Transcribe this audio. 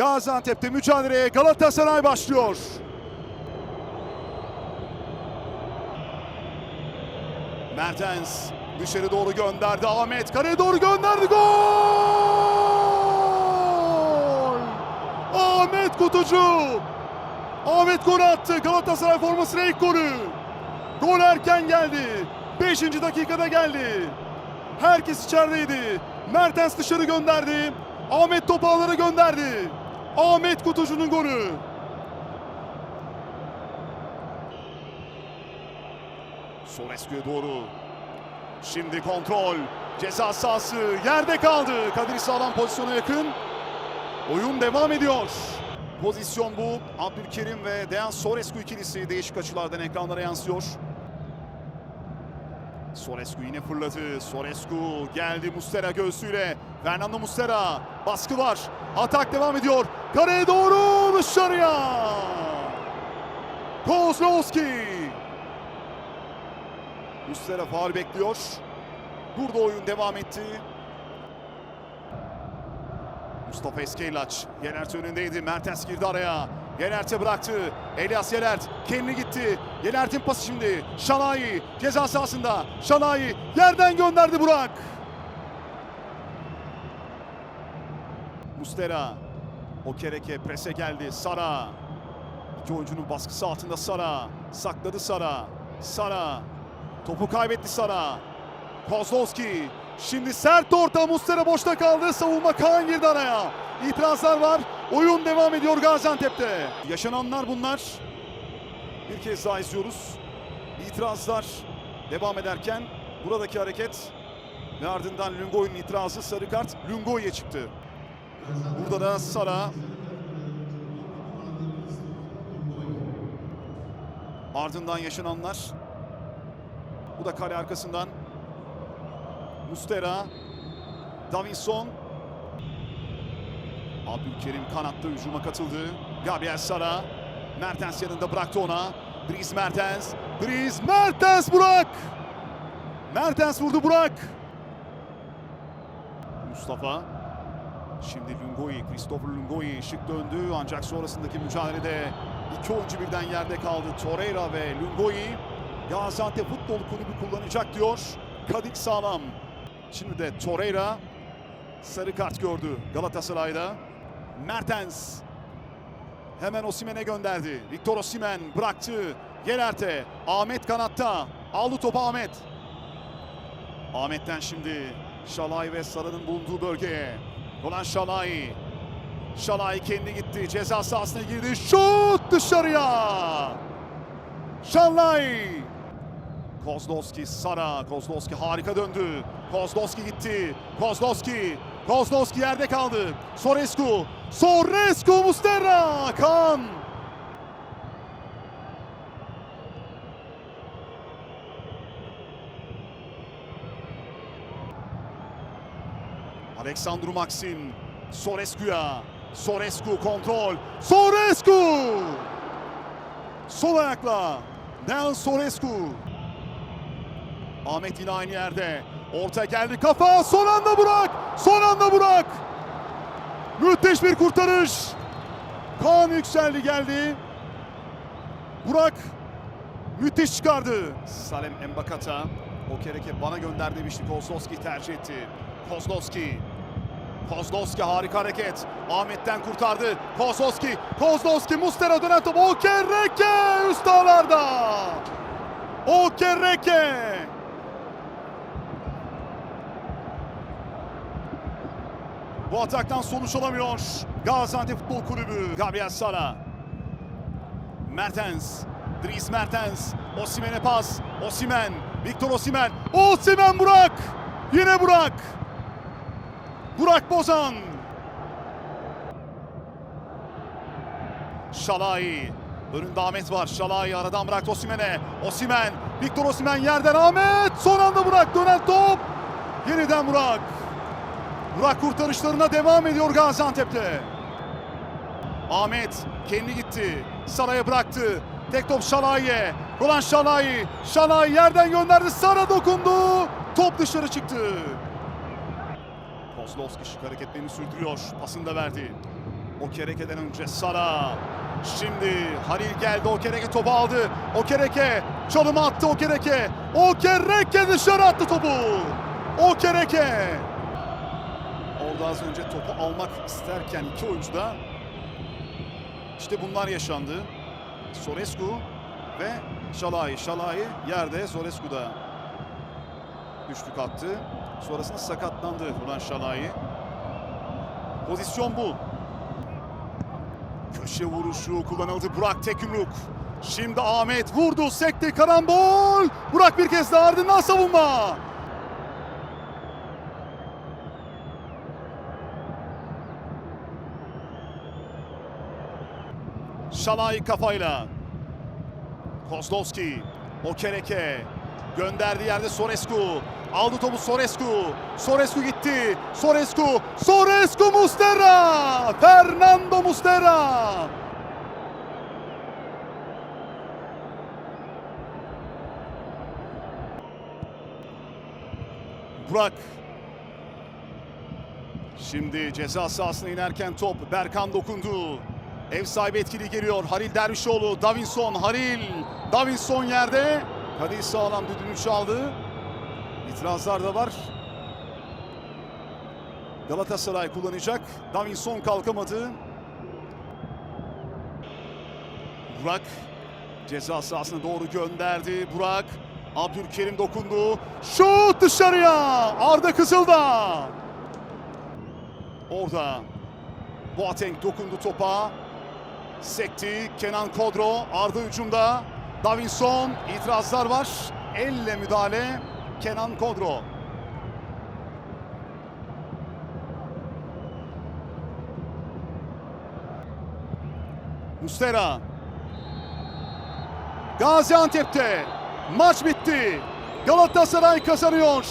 Gaziantep'te mücadeleye Galatasaray başlıyor. Mertens dışarı doğru gönderdi. Ahmet kaleye doğru gönderdi. Gol! Ahmet Kutucu. Ahmet gol attı. Galatasaray formasıyla ilk golü. Gol erken geldi. 5. dakikada geldi. Herkes içerideydi. Mertens dışarı gönderdi. Ahmet topu gönderdi. Ahmet Kutucu'nun golü. Sorescu'ya doğru. Şimdi kontrol. Ceza sahası yerde kaldı. Kadir Sağlam pozisyona yakın. Oyun devam ediyor. Pozisyon bu. Abdülkerim ve Dejan Sorescu ikilisi değişik açılardan ekranlara yansıyor. Sorescu yine fırladı. Sorescu geldi Mustera göğsüyle. Fernando Mustera baskı var. Atak devam ediyor. Kareye doğru dışarıya. Kozlowski. Mustera faul bekliyor. Burada oyun devam etti. Mustafa Eskeylaç Yenert önündeydi. Mertens girdi araya. Yenert'e bıraktı. Elias Yenert kendi gitti. Yenert'in pası şimdi. Şanayi ceza sahasında. Şanayi yerden gönderdi Burak. Mustera. Okereke prese geldi. Sara. İki oyuncunun baskısı altında Sara. Sakladı Sara. Sara. Topu kaybetti Sara. Kozlowski. Şimdi sert orta Mustera boşta kaldı. Savunma Kaan girdi araya. İtirazlar var. Oyun devam ediyor Gaziantep'te. Yaşananlar bunlar. Bir kez daha izliyoruz. İtirazlar devam ederken buradaki hareket ve ardından Lungoy'un itirazı sarı kart Lungoy'e çıktı. Burada da Sara ardından yaşananlar bu da kale arkasından Mustera, Davinson. Abdülkerim kanatta hücuma katıldı. Gabriel Sara. Mertens yanında bıraktı ona. Dries Mertens. Dries Mertens Burak. Mertens vurdu Burak. Mustafa. Şimdi Lungoyi, Christopher Lungoyi şık döndü ancak sonrasındaki mücadelede iki oyuncu birden yerde kaldı. Torreira ve Lungoyi. Gaziantep Futbol Kulübü kullanacak diyor. Kadik Sağlam. Şimdi de Torreira sarı kart gördü Galatasaray'da. Mertens hemen Osimen'e gönderdi. Victor Osimen bıraktı. Yener'te. Ahmet kanatta. Aldı topu Ahmet. Ahmet'ten şimdi Şalay ve Sarı'nın bulunduğu bölgeye. Olan Şalay. Şalay kendi gitti. Ceza sahasına girdi. Şut dışarıya. Şalay. Kozlowski, Sara. Kozlowski harika döndü. Kozlowski gitti. Kozlowski. Kozlowski yerde kaldı. Sorescu. Sorescu Mustera. Kan. Alexandru Maxim. Sorescu'ya. Sorescu kontrol. Sorescu. Sol ayakla. Nel Sorescu. Ahmet yine aynı yerde. Orta geldi kafa. Son anda Burak. Son anda Burak. Müthiş bir kurtarış. Kaan yükseldi geldi. Burak müthiş çıkardı. Salem Embakata. O kereke bana gönder demişti. Kozlowski tercih etti. Kozlowski. Kozlowski harika hareket. Ahmet'ten kurtardı. Kozlowski. Kozlowski Mustera dönen top. Okereke üst ağlarda. Okereke. Bu ataktan sonuç alamıyor. Gaziantep Futbol Kulübü. Gabriel Sara. Mertens. Dries Mertens. Osimen'e pas. Osimen. Victor Osimen. Osimen Burak. Yine Burak. Burak Bozan. Şalay. Önünde Ahmet var. Şalay aradan bıraktı Osimen'e. Osimen. Victor Osimen yerden Ahmet. Son anda Burak dönen top. Yeniden Burak. Burak kurtarışlarına devam ediyor Gaziantep'te. Ahmet kendi gitti. Saray'a bıraktı. Tek top Şalay'e. Roland Şalay. Şalay yerden gönderdi. Sara dokundu. Top dışarı çıktı. Kozlowski şık hareketlerini sürdürüyor. Pasını da verdi. Okereke'den önce Sara. Şimdi Halil geldi. Okereke topu aldı. Okereke çalımı attı Okereke. Okereke dışarı attı topu. Okereke. Orada az önce topu almak isterken iki oyuncu da işte bunlar yaşandı. Sorescu ve Şalay. Şalay yerde Sorescu da üçlük attı. Sonrasında sakatlandı Ulan Şalay. Pozisyon bu. Köşe vuruşu kullanıldı Burak Tekümrük. Şimdi Ahmet vurdu, sekti, karambol. Burak bir kez daha ardından savunma. Şalay kafayla. Kozlowski, Okereke gönderdiği yerde Sorescu. Aldı topu Sorescu. Sorescu gitti. Sorescu. Sorescu Mustera. Fernando Mustera. Burak. Şimdi ceza sahasına inerken top Berkan dokundu. Ev sahibi etkili geliyor. Halil Dervişoğlu, Davinson, Halil. Davinson yerde. Kadir sağlam düdüğünü çaldı. İtirazlar da var. Galatasaray kullanacak. Davinson kalkamadı. Burak ceza sahasına doğru gönderdi. Burak Abdülkerim dokundu. Şut dışarıya. Arda Kızılda. Orada Boateng dokundu topa. Sekti. Kenan Kodro. Arda hücumda. Davinson. itirazlar var. Elle müdahale. Kenan Kodro. Mustera. Gaziantep'te maç bitti. Galatasaray kazanıyor.